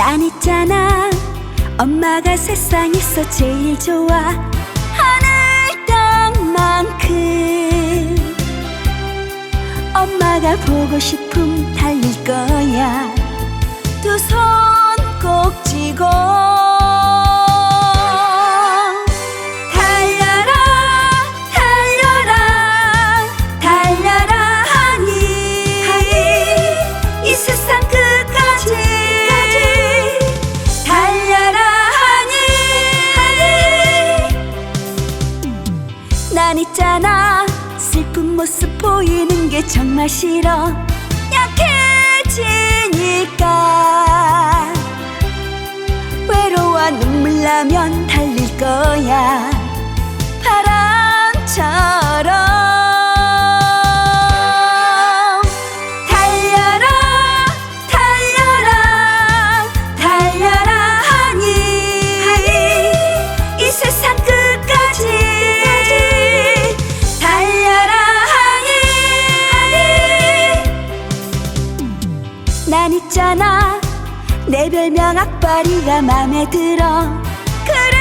난 있잖아. 엄마가 세상에서 제일 좋아. 하늘 땅만큼. 엄마가 보고 싶음 모습 보이는 게 정말 싫어. 약해지니까. 외로워 눈물 나면 달릴 거야 난 있잖아 내 별명 악바리가 맘에 들어. 그래